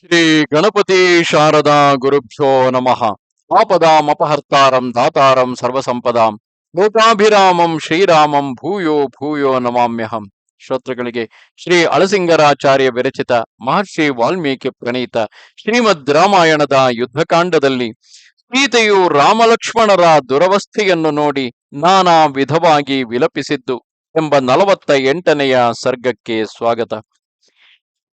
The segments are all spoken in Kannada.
ಶ್ರೀ ಗಣಪತಿ ಶಾರದಾ ಗುರುಭ್ಯೋ ನಮಃ. ಆಪದಾಮಪಹರ್ತಾರಂ ದಾತಾರಂ ಸರ್ವಸಂಪದಾಂ. ಲೋಕಾಭಿರಾಮಂ ಶ್ರೀರಾಮಂ ಭೂಯೋ ಭೂಯೋ ನಮಾಮ್ಯಹಂ. ಶ್ರೋತೃಗಳಿಗೆ ಶ್ರೀ ಅಳಸಿಂಗರಾಚಾರ್ಯ ವಿರಚಿತ ಮಹರ್ಷಿ ವಾಲ್ಮೀಕಿ ಪ್ರಣೀತ ಶ್ರೀಮದ್ ರಾಮಾಯಣದ ಯುದ್ಧಕಾಂಡದಲ್ಲಿ ಸೀತೆಯು ರಾಮಲಕ್ಷ್ಮಣರ ದುರವಸ್ಥೆಯನ್ನು ನೋಡಿ ನಾನಾ ವಿಧವಾಗಿ ವಿಲಪಿಸಿದ್ದು ಎಂಬ ನಲವತ್ತ ಎಂಟನೆಯ ಸರ್ಗಕ್ಕೆ ಸ್ವಾಗತ.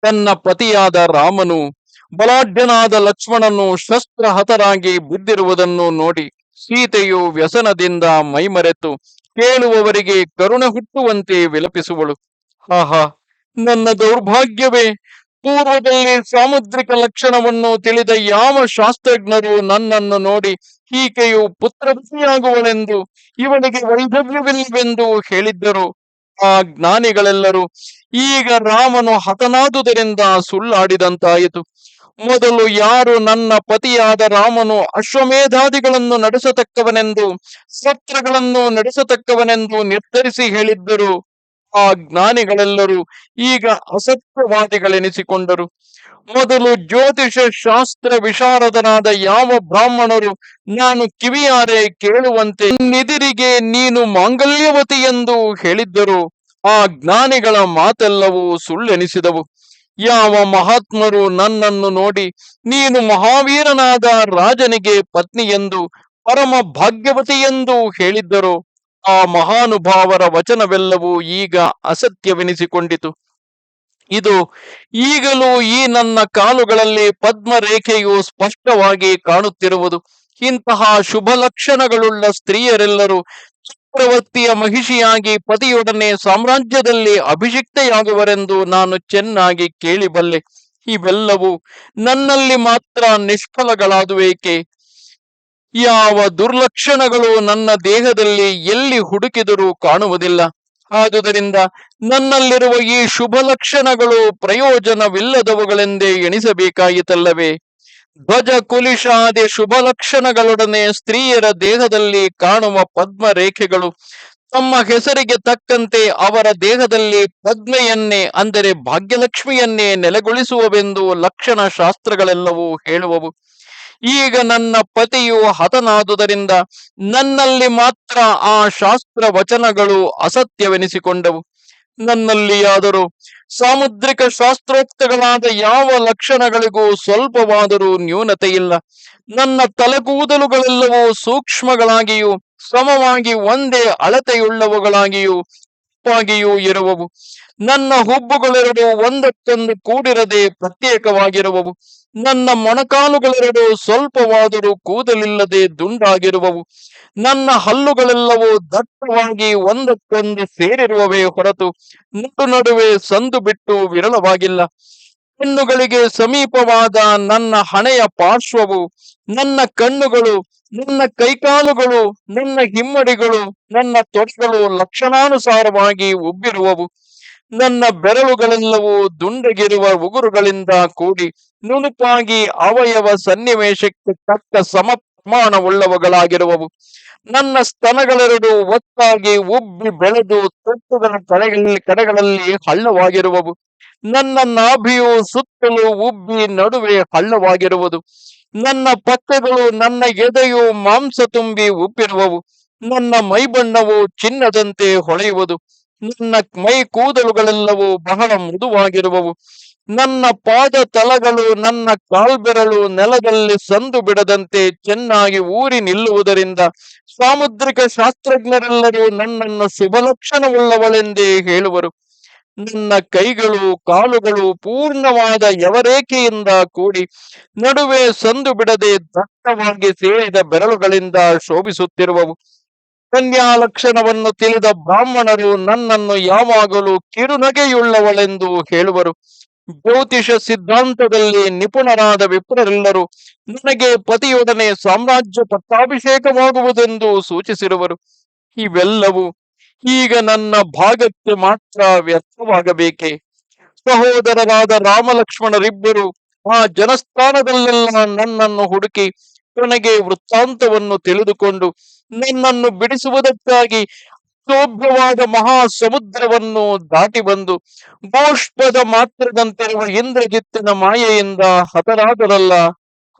ತನ್ನ ಪತಿಯಾದ ರಾಮನು ಬಲಾಢ್ಯನಾದ ಲಕ್ಷ್ಮಣನು ಶಸ್ತ್ರಹತರಾಗಿ ಬಿದ್ದಿರುವುದನ್ನು ನೋಡಿ ಸೀತೆಯು ವ್ಯಸನದಿಂದ ಮೈಮರೆತು ಕೇಳುವವರಿಗೆ ಕರುಣೆ ಹುಟ್ಟುವಂತೆ ವಿಲಪಿಸುವಳು. ಆಹಾ, ನನ್ನ ದೌರ್ಭಾಗ್ಯವೇ? ಪೂರ್ವದಲ್ಲಿ ಸಾಮುದ್ರಿಕ ಲಕ್ಷಣವನ್ನು ತಿಳಿದ ಯಾವ ಶಾಸ್ತ್ರಜ್ಞರು ನನ್ನನ್ನು ನೋಡಿ ಈಕೆಯು ಪುತ್ರಪತಿಯಾಗುವಳೆಂದು ಇವನಿಗೆ ವೈಧವ್ಯವಿಲ್ಲವೆಂದು ಹೇಳಿದ್ದರು. ಆ ಜ್ಞಾನಿಗಳೆಲ್ಲರೂ ಈಗ ರಾಮನು ಹತನಾದುದರಿಂದ ಸುಳ್ಳಾಡಿದಂತಾಯಿತು. ಮೊದಲು ಯಾರು ನನ್ನ ಪತಿಯಾದ ರಾಮನು ಅಶ್ವಮೇಧಾದಿಗಳನ್ನು ನಡೆಸತಕ್ಕವನೆಂದು, ಸತ್ರಗಳನ್ನು ನಡೆಸತಕ್ಕವನೆಂದು ನಿರ್ಧರಿಸಿ ಹೇಳಿದ್ದರು. ಆ ಜ್ಞಾನಿಗಳೆಲ್ಲರೂ ಈಗ ಅಸತ್ಯವಾದಿಗಳೆನಿಸಿಕೊಂಡರು. ಮೊದಲು ಜ್ಯೋತಿಷ ಶಾಸ್ತ್ರ ವಿಶಾರದನಾದ ಯಾವ ಬ್ರಾಹ್ಮಣರು, ನಾನು ಕಿವಿಯಾರೆ ಕೇಳುವಂತೆ ನಿದಿರಿಗೆ ನೀನು ಮಾಂಗಲ್ಯವತಿ ಎಂದು ಹೇಳಿದ್ದರು. ಆ ಜ್ಞಾನಿಗಳ ಮಾತೆಲ್ಲವೂ ಸುಳ್ಳೆನಿಸಿದವು. ಯಾವ ಮಹಾತ್ಮರು ನನ್ನನ್ನು ನೋಡಿ, ನೀನು ಮಹಾವೀರನಾದ ರಾಜನಿಗೆ ಪತ್ನಿ ಎಂದು, ಪರಮ ಭಾಗ್ಯವತಿ ಎಂದು ಹೇಳಿದ್ದರು. ಆ ಮಹಾನುಭಾವರ ವಚನವೆಲ್ಲವೂ ಈಗ ಅಸತ್ಯವೆನಿಸಿಕೊಂಡಿತು. ಇದು ಈಗಲೂ ಈ ನನ್ನ ಕಾಲುಗಳಲ್ಲಿ ಪದ್ಮರೇಖೆಯು ಸ್ಪಷ್ಟವಾಗಿ ಕಾಣುತ್ತಿರುವುದು. ಇಂತಹ ಶುಭ ಲಕ್ಷಣಗಳುಳ್ಳ ಸ್ತ್ರೀಯರೆಲ್ಲರೂ ಚಕ್ರವರ್ತಿಯ ಮಹಿಷಿಯಾಗಿ ಪತಿಯೊಡನೆ ಸಾಮ್ರಾಜ್ಯದಲ್ಲಿ ಅಭಿಷಿಕ್ತೆಯಾಗುವರೆಂದು ನಾನು ಚೆನ್ನಾಗಿ ಕೇಳಿಬಲ್ಲೆ. ಇವೆಲ್ಲವೂ ನನ್ನಲ್ಲಿ ಮಾತ್ರ ನಿಷ್ಫಲಗಳಾದುವೇಕೆ? ಯಾವ ದುರ್ಲಕ್ಷಣಗಳು ನನ್ನ ದೇಹದಲ್ಲಿ ಎಲ್ಲಿ ಹುಡುಕಿದರೂ ಕಾಣುವುದಿಲ್ಲ. ಆದುದರಿಂದ ನನ್ನಲ್ಲಿರುವ ಈ ಶುಭ ಲಕ್ಷಣಗಳು ಪ್ರಯೋಜನವಿಲ್ಲದವುಗಳೆಂದೇ ಎಣಿಸಬೇಕಾಯಿತಲ್ಲವೇ? ಧ್ವಜ ಕುಲಿಶಾದಿ ಶುಭ ಲಕ್ಷಣಗಳೊಡನೆ ಸ್ತ್ರೀಯರ ದೇಹದಲ್ಲಿ ಕಾಣುವ ಪದ್ಮ ರೇಖೆಗಳು ತಮ್ಮ ಹೆಸರಿಗೆ ತಕ್ಕಂತೆ ಅವರ ದೇಹದಲ್ಲಿ ಪದ್ಮೆಯನ್ನೇ, ಅಂದರೆ ಭಾಗ್ಯಲಕ್ಷ್ಮಿಯನ್ನೇ ನೆಲೆಗೊಳಿಸುವವೆಂದು ಲಕ್ಷಣ ಶಾಸ್ತ್ರಗಳೆಲ್ಲವೂ ಹೇಳುವವು. ಈಗ ನನ್ನ ಪತಿಯು ಹತನಾದುದರಿಂದ ನನ್ನಲ್ಲಿ ಮಾತ್ರ ಆ ಶಾಸ್ತ್ರ ವಚನಗಳು ಅಸತ್ಯವೆನಿಸಿಕೊಂಡವು. ನನ್ನಲ್ಲಿಯಾದರೂ ಸಾಮುದ್ರಿಕ ಶಾಸ್ತ್ರೋಕ್ತಗಳಾದ ಯಾವ ಲಕ್ಷಣಗಳಿಗೂ ಸ್ವಲ್ಪವಾದರೂ ನ್ಯೂನತೆ ಇಲ್ಲ ನನ್ನ ತಲೆಗೂದಲುಗಳೆಲ್ಲವೂ ಸೂಕ್ಷ್ಮಗಳಾಗಿಯೂ ಸಮವಾಗಿ ಒಂದೇ ಅಳತೆಯುಳ್ಳವುಗಳಾಗಿಯೂ ವಾಗಿಯೂ ಇರುವವು. ನನ್ನ ಹುಬ್ಬುಗಳೆರಡು ಒಂದಕ್ಕೊಂದು ಕೂಡಿರದೆ ಪ್ರತ್ಯೇಕವಾಗಿರುವವು. ನನ್ನ ಮೊಣಕಾಲುಗಳೆರಡು ಸ್ವಲ್ಪವಾದರೂ ಕೂದಲಿಲ್ಲದೆ ದುಂಡಾಗಿರುವವು. ನನ್ನ ಹಲ್ಲುಗಳೆಲ್ಲವೂ ದಟ್ಟವಾಗಿ ಒಂದಕ್ಕೊಂದು ಸೇರಿರುವವೇ ಹೊರತು ನಡು ನಡುವೆ ಸಂದು ಬಿಟ್ಟು ವಿರಳವಾಗಿಲ್ಲ. ಕಣ್ಣುಗಳಿಗೆ ಸಮೀಪವಾದ ನನ್ನ ಹಣೆಯ ಪಾರ್ಶ್ವವು, ನನ್ನ ಕಣ್ಣುಗಳು ನನ್ನ ಕೈಕಾಲುಗಳು, ನನ್ನ ಹಿಮ್ಮಡಿಗಳು, ನನ್ನ ತೊಡೆಗಳು ಲಕ್ಷಣಾನುಸಾರವಾಗಿ ಉಬ್ಬಿರುವವು. ನನ್ನ ಬೆರಳುಗಳೆಲ್ಲವೂ ದುಂಡಗಿರುವ ಉಗುರುಗಳಿಂದ ಕೂಡಿ ನುಣುಪಾಗಿ ಅವಯವ ಸನ್ನಿವೇಶಕ್ಕೆ ತಕ್ಕ ಸಮ ಪ್ರಮಾಣವುಳ್ಳವುಗಳಾಗಿರುವವು ನನ್ನ ಸ್ತನಗಳೆರಡು ಒತ್ತಾಗಿ ಉಬ್ಬಿ ಬೆಳೆದು ತೊಟ್ಟುಗಳ ಕಡೆಗಳಲ್ಲಿ ಕಡೆಗಳಲ್ಲಿ ಹಳ್ಳವಾಗಿರುವವು. ನನ್ನ ನಾಭಿಯು ಸುತ್ತಲೂ ಉಬ್ಬಿ ನಡುವೆ ಹಳ್ಳವಾಗಿರುವುದು. ನನ್ನ ಪಕ್ಕಗಳು ನನ್ನ ಎದೆಯು ಮಾಂಸ ತುಂಬಿ ಉಪ್ಪಿರುವವು ನನ್ನ ಮೈಬಣ್ಣವು ಚಿನ್ನದಂತೆ ಹೊಳೆಯುವುದು. ನನ್ನ ಮೈ ಕೂದಲುಗಳೆಲ್ಲವೂ ಬಹಳ ಮೃದುವಾಗಿರುವವು. ನನ್ನ ಪಾದ ತಲಗಳು ನನ್ನ ಕಾಲ್ಬೆರಳು ನೆಲದಲ್ಲಿ ಸಂದು ಬಿಡದಂತೆ ಚೆನ್ನಾಗಿ ಊರಿ ನಿಲ್ಲುವುದರಿಂದ ಸಾಮುದ್ರಿಕ ಶಾಸ್ತ್ರಜ್ಞರೆಲ್ಲರೂ ನನ್ನನ್ನು ಶುಭಲಕ್ಷಣವುಳ್ಳವಳೆಂದೇ ಹೇಳುವರು. ನನ್ನ ಕೈಗಳು, ಕಾಲುಗಳು ಪೂರ್ಣವಾದ ಯವರೇಖೆಯಿಂದ ಕೂಡಿ ನಡುವೆ ಸಂದು ಬಿಡದೆ ದಟ್ಟವಾಗಿ ಸೇರಿದ ಬೆರಳುಗಳಿಂದ ಶೋಭಿಸುತ್ತಿರುವವು. ಕನ್ಯಾ ಲಕ್ಷಣವನ್ನು ತಿಳಿದ ಬ್ರಾಹ್ಮಣರು ನನ್ನನ್ನು ಯಾವಾಗಲೂ ಕಿರುನಗೆಯುಳ್ಳವಳೆಂದು ಹೇಳುವರು. ಜ್ಯೋತಿಷ ಸಿದ್ಧಾಂತದಲ್ಲಿ ನಿಪುಣರಾದ ವಿಪ್ರರೆಲ್ಲರೂ ನನಗೆ ಪತಿಯೊಡನೆ ಸಾಮ್ರಾಜ್ಯ ಪಟ್ಟಾಭಿಷೇಕವಾಗುವುದೆಂದು ಸೂಚಿಸಿರುವರು. ಇವೆಲ್ಲವೂ ಈಗ ನನ್ನ ಭಾಗಕ್ಕೆ ಮಾತ್ರ ವ್ಯರ್ಥವಾಗಬೇಕೆ? ಸಹೋದರರಾದ ರಾಮಲಕ್ಷ್ಮಣರಿಬ್ಬರು ಆ ಜನಸ್ಥಾನದಲ್ಲೆಲ್ಲ ನನ್ನನ್ನು ಹುಡುಕಿ ಕೊನೆಗೆ ವೃತ್ತಾಂತವನ್ನು ತಿಳಿದುಕೊಂಡು ನನ್ನನ್ನು ಬಿಡಿಸುವುದಕ್ಕಾಗಿ ಅಕ್ಷೋಭ್ಯವಾದ ಮಹಾ ಸಮುದ್ರವನ್ನು ದಾಟಿ ಬಂದು ಗೋಷ್ಪದ ಮಾತ್ರದಂತಿರುವ ಇಂದ್ರಜಿತ್ತಿನ ಮಾಯೆಯಿಂದ ಹತರಾದರಲ್ಲ.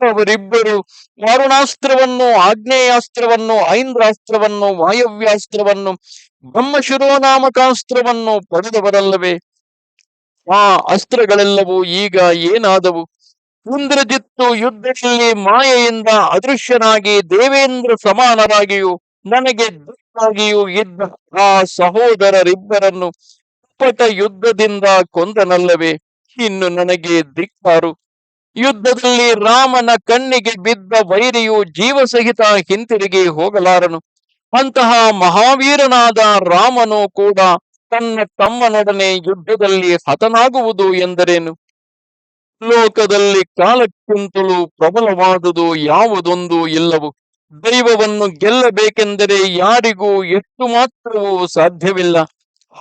ಅವರಿಬ್ಬರು ವಾರುಣಾಸ್ತ್ರವನ್ನು ಆಗ್ನೇಯಾಸ್ತ್ರವನ್ನು ಐಂದ್ರಾಸ್ತ್ರವನ್ನು, ವಾಯವ್ಯಾಸ್ತ್ರವನ್ನು, ಬ್ರಹ್ಮಶಿರೋನಾಮಕಾಸ್ತ್ರವನ್ನು ಪಡೆದವರಲ್ಲವೇ? ಆ ಅಸ್ತ್ರಗಳೆಲ್ಲವೂ ಈಗ ಏನಾದವು? ಇಂದ್ರಜಿತ್ತು ಯುದ್ಧದಲ್ಲಿ ಮಾಯೆಯಿಂದ ಅದೃಶ್ಯನಾಗಿ ದೇವೇಂದ್ರ ಸಮಾನವಾಗಿಯೂ ನನಗೆ ದುಷ್ಟಾಗಿಯೂ ಇದ್ದ ಆ ಸಹೋದರರಿಬ್ಬರನ್ನು ಕಪಟ ಯುದ್ಧದಿಂದ ಕೊಂದನಲ್ಲವೇ? ಇನ್ನು ನನಗೆ ದಿಕ್ಕಾರು ಯುದ್ಧದಲ್ಲಿ ರಾಮನ ಕಣ್ಣಿಗೆ ಬಿದ್ದ ವೈರಿಯು ಜೀವಸಹಿತ ಹಿಂತಿರುಗಿ ಹೋಗಲಾರನು. ಅಂತಹ ಮಹಾವೀರನಾದ ರಾಮನು ಕೂಡ ತನ್ನ ತಮ್ಮನೊಡನೆ ಯುದ್ಧದಲ್ಲಿ ಹತನಾಗುವುದು ಎಂದರೇನು? ಲೋಕದಲ್ಲಿ ಕಾಲಕ್ಕಿಂತಲೂ ಪ್ರಬಲವಾದುದು ಯಾವುದೊಂದು ಇಲ್ಲವು. ದೈವವನ್ನು ಗೆಲ್ಲಬೇಕೆಂದರೆ ಯಾರಿಗೂ ಎಷ್ಟು ಮಾತ್ರವೂ ಸಾಧ್ಯವಿಲ್ಲ.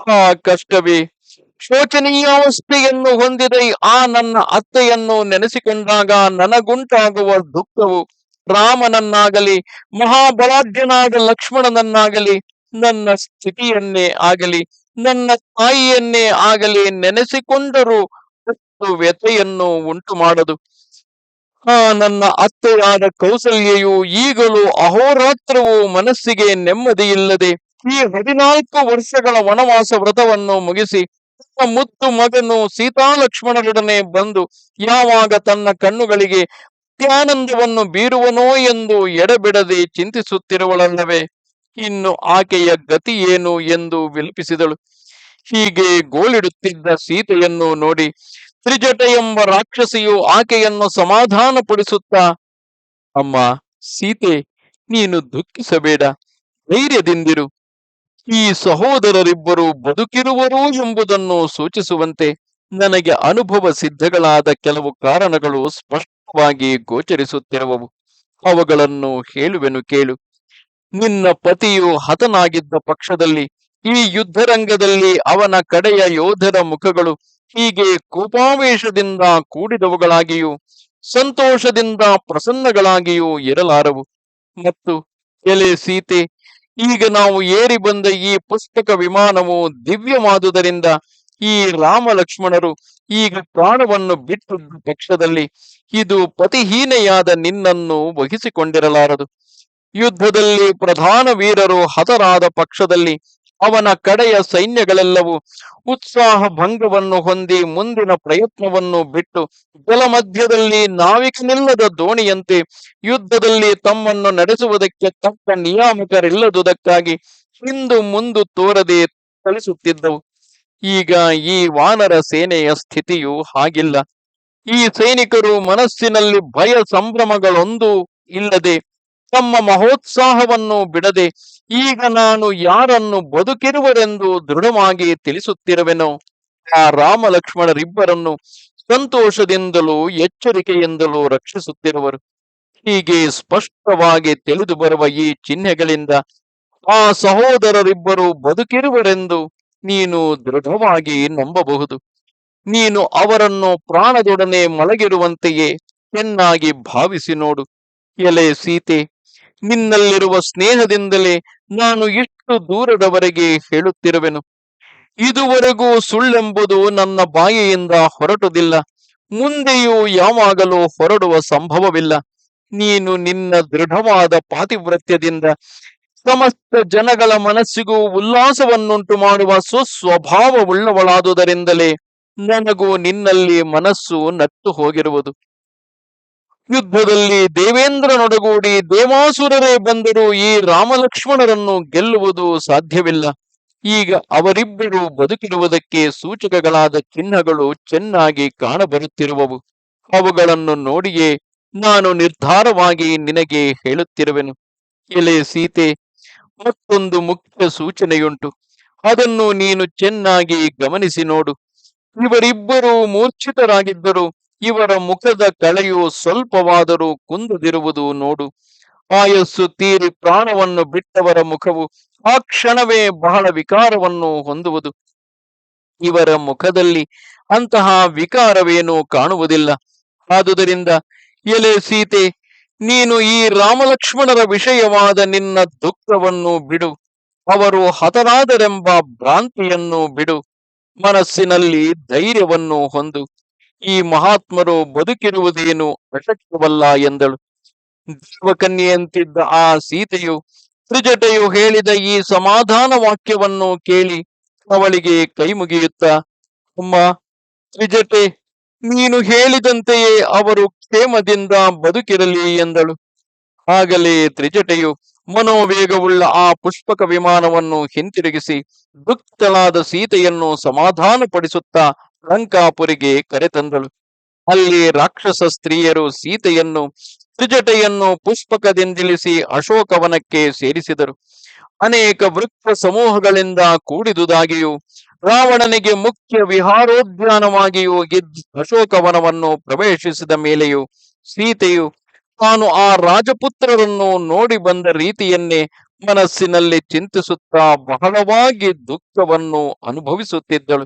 ಆ ಕಷ್ಟವೇ. ಶೋಚನೀಯಾವಸ್ಥೆಯನ್ನು ಹೊಂದಿದ. ಆ ನನ್ನ ಅತ್ತೆಯನ್ನು ನೆನೆಸಿಕೊಂಡಾಗ ನನಗುಂಟಾಗುವ ದುಃಖವು ರಾಮನನ್ನಾಗಲಿ, ಮಹಾಬಲಾಢ್ಯನಾದ ಲಕ್ಷ್ಮಣನನ್ನಾಗಲಿ, ನನ್ನ ಸ್ಥಿತಿಯನ್ನೇ ಆಗಲಿ, ನನ್ನ ತಾಯಿಯನ್ನೇ ಆಗಲಿ ನೆನೆಸಿಕೊಂಡರೂ ವ್ಯಥೆಯನ್ನು ಉಂಟು ಮಾಡದು ಆ ನನ್ನ ಅತ್ತೆಯಾದ ಕೌಸಲ್ಯೆಯು ಈಗಲೂ ಅಹೋರಾತ್ರವೂ ಮನಸ್ಸಿಗೆ ನೆಮ್ಮದಿಯಿಲ್ಲದೆ ಈ ಹದಿನಾಲ್ಕು ವರ್ಷಗಳ ವನವಾಸ ವ್ರತವನ್ನು ಮುಗಿಸಿ ಮುದ್ದು ಮಗನು ಸೀತಾಲಕ್ಷ್ಮಣರೊಡನೆ ಬಂದು ಯಾವಾಗ ತನ್ನ ಕಣ್ಣುಗಳಿಗೆ ಅತ್ಯಾನಂದವನ್ನು ಬೀರುವನೋ ಎಂದು ಎಡಬಿಡದೆ ಚಿಂತಿಸುತ್ತಿರುವಳಲ್ಲವೇ, ಇನ್ನು ಆಕೆಯ ಗತಿ ಏನು ಎಂದು ವಿಲ್ಪಿಸಿದಳು. ಹೀಗೆ ಗೋಳಿಡುತ್ತಿದ್ದ ಸೀತೆಯನ್ನು ನೋಡಿ ತ್ರಿಜಟ ಎಂಬ ರಾಕ್ಷಸಿಯು ಆಕೆಯನ್ನು ಸಮಾಧಾನಪಡಿಸುತ್ತಾ, ಅಮ್ಮ, ಸೀತೆ, ನೀನು ದುಃಖಿಸಬೇಡ, ಧೈರ್ಯದಿಂದಿರು. ಈ ಸಹೋದರರಿಬ್ಬರು ಬದುಕಿರುವರು ಎಂಬುದನ್ನು ಸೂಚಿಸುವಂತೆ ನನಗೆ ಅನುಭವ ಸಿದ್ಧಗಳಾದ ಕೆಲವು ಕಾರಣಗಳು ಸ್ಪಷ್ಟವಾಗಿ ಗೋಚರಿಸುತ್ತಿರುವವು ಅವುಗಳನ್ನು ಹೇಳುವೆನು ಕೇಳು. ನಿನ್ನ ಪತಿಯು ಹತನಾಗಿದ್ದ ಪಕ್ಷದಲ್ಲಿ, ಈ ಯುದ್ಧರಂಗದಲ್ಲಿ ಅವನ ಕಡೆಯ ಯೋಧರ ಮುಖಗಳು ಹೀಗೆ ಕೋಪಾವೇಶದಿಂದ ಕೂಡಿದವುಗಳಾಗಿಯೂ, ಸಂತೋಷದಿಂದ ಪ್ರಸನ್ನಗಳಾಗಿಯೂ ಇರಲಾರವು. ಮತ್ತು ಎಲೆ ಸೀತೆ ಈಗ ನಾವು ಏರಿ ಬಂದ ಈ ಪುಸ್ತಕ ವಿಮಾನವು ದಿವ್ಯವಾದುದರಿಂದ ಈ ರಾಮ ಲಕ್ಷ್ಮಣರು ಈಗ ಪ್ರಾಣವನ್ನು ಬಿಟ್ಟು ಪಕ್ಷದಲ್ಲಿ ಇದು ಪತಿಹೀನೆಯಾದ ನಿನ್ನನ್ನು ವಹಿಸಿಕೊಂಡಿರಲಾರದು. ಯುದ್ಧದಲ್ಲಿ ಪ್ರಧಾನ ವೀರರು ಹತರಾದ ಪಕ್ಷದಲ್ಲಿ ಅವನ ಕಡೆಯ ಸೈನ್ಯಗಳೆಲ್ಲವೂ ಉತ್ಸಾಹ ಭಂಗವನ್ನು ಹೊಂದಿ ಮುಂದಿನ ಪ್ರಯತ್ನವನ್ನು ಬಿಟ್ಟು ಜಲಮಧ್ಯದಲ್ಲಿ ನಾವಿಕನಿಲ್ಲದ ದೋಣಿಯಂತೆ ಯುದ್ಧದಲ್ಲಿ ತಮ್ಮನ್ನು ನಡೆಸುವುದಕ್ಕೆ ತಕ್ಕ ನಿಯಾಮಕರಿಲ್ಲದುದಕ್ಕಾಗಿ ಹಿಂದು ಮುಂದು ತೋರದೆ ಚಲಿಸುತ್ತಿದ್ದವು. ಈಗ ಈ ವಾನರ ಸೇನೆಯ ಸ್ಥಿತಿಯು ಹಾಗಿಲ್ಲ. ಈ ಸೈನಿಕರು ಮನಸ್ಸಿನಲ್ಲಿ ಭಯ ಸಂಭ್ರಮಗಳೊಂದು ಇಲ್ಲದೆ ತಮ್ಮ ಮಹೋತ್ಸಾಹವನ್ನು ಬಿಡದೆ ಈಗ ನಾನು ಯಾರನ್ನು ಬದುಕಿರುವರೆಂದು ದೃಢವಾಗಿ ತಿಳಿಸುತ್ತಿರುವೆನೋ? ಆ ರಾಮ ಲಕ್ಷ್ಮಣರಿಬ್ಬರನ್ನು ಸಂತೋಷದಿಂದಲೂ ಎಚ್ಚರಿಕೆಯಿಂದಲೂ ರಕ್ಷಿಸುತ್ತಿರುವರು. ಹೀಗೆ ಸ್ಪಷ್ಟವಾಗಿ ತಿಳಿದು ಬರುವ ಈ ಚಿಹ್ನೆಗಳಿಂದ ಆ ಸಹೋದರರಿಬ್ಬರು ಬದುಕಿರುವರೆಂದು ನೀನು ದೃಢವಾಗಿ ನಂಬಬಹುದು. ನೀನು ಅವರನ್ನು ಪ್ರಾಣದೊಡನೆ ಮಲಗಿರುವಂತೆಯೇ ಚೆನ್ನಾಗಿ ಭಾವಿಸಿ ನೋಡು. ಎಲೆ ಸೀತೆ ನಿನ್ನಲ್ಲಿರುವ ಸ್ನೇಹದಿಂದಲೇ ನಾನು ಇಷ್ಟು ದೂರದವರೆಗೆ ಹೇಳುತ್ತಿರುವೆನು. ಇದುವರೆಗೂ ಸುಳ್ಳೆಂಬುದು ನನ್ನ ಬಾಯಿಯಿಂದ ಹೊರಟುದಿಲ್ಲ. ಮುಂದೆಯೂ ಯಾವಾಗಲೂ ಹೊರಡುವ ಸಂಭವವಿಲ್ಲ. ನೀನು ನಿನ್ನ ದೃಢವಾದ ಪಾತಿವ್ರತ್ಯದಿಂದ ಸಮಸ್ತ ಜನಗಳ ಮನಸ್ಸಿಗೂ ಉಲ್ಲಾಸವನ್ನುಂಟು ಮಾಡುವ ಸುಸ್ವಭಾವವುಳ್ಳವಳಾದುದರಿಂದಲೇ ನನಗೂ ನಿನ್ನಲ್ಲಿ ಮನಸ್ಸು ನತ್ತು ಹೋಗಿರುವುದು. ಯುದ್ಧದಲ್ಲಿ ದೇವೇಂದ್ರನೊಡಗೂಡಿ ದೇವಾಸುರರೇ ಬಂದರೂ ಈ ರಾಮಲಕ್ಷ್ಮಣರನ್ನು ಗೆಲ್ಲುವುದು ಸಾಧ್ಯವಿಲ್ಲ. ಈಗ ಅವರಿಬ್ಬರು ಬದುಕಿರುವುದಕ್ಕೆ ಸೂಚಕಗಳಾದ ಚಿಹ್ನಗಳು ಚೆನ್ನಾಗಿ ಕಾಣಬರುತ್ತಿರುವವು. ಅವುಗಳನ್ನು ನೋಡಿಯೇ ನಾನು ನಿರ್ಧಾರವಾಗಿ ನಿನಗೆ ಹೇಳುತ್ತಿರುವೆನು. ಎಲೆ ಸೀತೆ, ಮತ್ತೊಂದು ಮುಖ್ಯ ಸೂಚನೆಯುಂಟು. ಅದನ್ನು ನೀನು ಚೆನ್ನಾಗಿ ಗಮನಿಸಿ ನೋಡು. ಇವರಿಬ್ಬರು ಮೂರ್ಛಿತರಾಗಿದ್ದರು ಇವರ ಮುಖದ ಕಳೆಯು ಸ್ವಲ್ಪವಾದರೂ ಕುಂದದಿರುವುದು ನೋಡು. ಆಯಸ್ಸು ತೀರಿ ಪ್ರಾಣವನ್ನು ಬಿಟ್ಟವರ ಮುಖವು ಆ ಕ್ಷಣವೇ ಬಹಳ ವಿಕಾರವನ್ನು ಹೊಂದುವುದು. ಇವರ ಮುಖದಲ್ಲಿ ಅಂತಹ ವಿಕಾರವೇನೂ ಕಾಣುವುದಿಲ್ಲ. ಆದುದರಿಂದ ಎಲೆ ಸೀತೆ, ನೀನು ಈ ರಾಮಲಕ್ಷ್ಮಣರ ವಿಷಯವಾದ ನಿನ್ನ ದುಃಖವನ್ನು ಬಿಡು. ಅವರು ಹತರಾದರೆಂಬ ಭ್ರಾಂತಿಯನ್ನು ಬಿಡು. ಮನಸ್ಸಿನಲ್ಲಿ ಧೈರ್ಯವನ್ನು ಹೊಂದು. ಈ ಮಹಾತ್ಮರು ಬದುಕಿರುವುದೇನು ಅಶಕ್ಯವಲ್ಲ ಎಂದಳು. ದೇವಕನ್ಯೆಯಂತಿದ್ದ ಆ ಸೀತೆಯು ತ್ರಿಜಟೆಯು ಹೇಳಿದ ಈ ಸಮಾಧಾನ ವಾಕ್ಯವನ್ನು ಕೇಳಿ ಅವಳಿಗೆ ಕೈ ಮುಗಿಯುತ್ತ ಅಮ್ಮ, ತ್ರಿಜಟೆ, ನೀನು ಹೇಳಿದಂತೆಯೇ ಅವರು ಕ್ಷೇಮದಿಂದ ಬದುಕಿರಲಿ ಎಂದಳು. ಆಗಲೇ ತ್ರಿಜಟೆಯು ಮನೋವೇಗವುಳ್ಳ ಆ ಪುಷ್ಪಕ ವಿಮಾನವನ್ನು ಹಿಂತಿರುಗಿಸಿ ದುಕ್ತಳಾದ ಸೀತೆಯನ್ನು ಸಮಾಧಾನಪಡಿಸುತ್ತಾ ಲಂಕಾಪುರಿಗೆ ಕರೆತಂದಳು ಅಲ್ಲಿ ರಾಕ್ಷಸ ಸ್ತ್ರೀಯರು ಸೀತೆಯನ್ನು ತ್ರಿಜಟೆಯನ್ನು ಪುಷ್ಪಕದಿಂದಿಳಿಸಿ ಅಶೋಕವನಕ್ಕೆ ಸೇರಿಸಿದರು. ಅನೇಕ ವೃಕ್ಷ ಸಮೂಹಗಳಿಂದ ಕೂಡಿದುದಾಗಿಯೂ, ರಾವಣನಿಗೆ ಮುಖ್ಯ ವಿಹಾರೋದ್ಯಾನವಾಗಿಯೂ ಇದ್ದ ಅಶೋಕವನವನ್ನು ಪ್ರವೇಶಿಸಿದ ಮೇಲೆಯೂ ಸೀತೆಯು ತಾನು ಆ ರಾಜಪುತ್ರರನ್ನು ನೋಡಿ ಬಂದ ರೀತಿಯನ್ನೇ ಮನಸ್ಸಿನಲ್ಲಿ ಚಿಂತಿಸುತ್ತಾ ಬಹಳವಾಗಿ ದುಃಖವನ್ನು ಅನುಭವಿಸುತ್ತಿದ್ದಳು.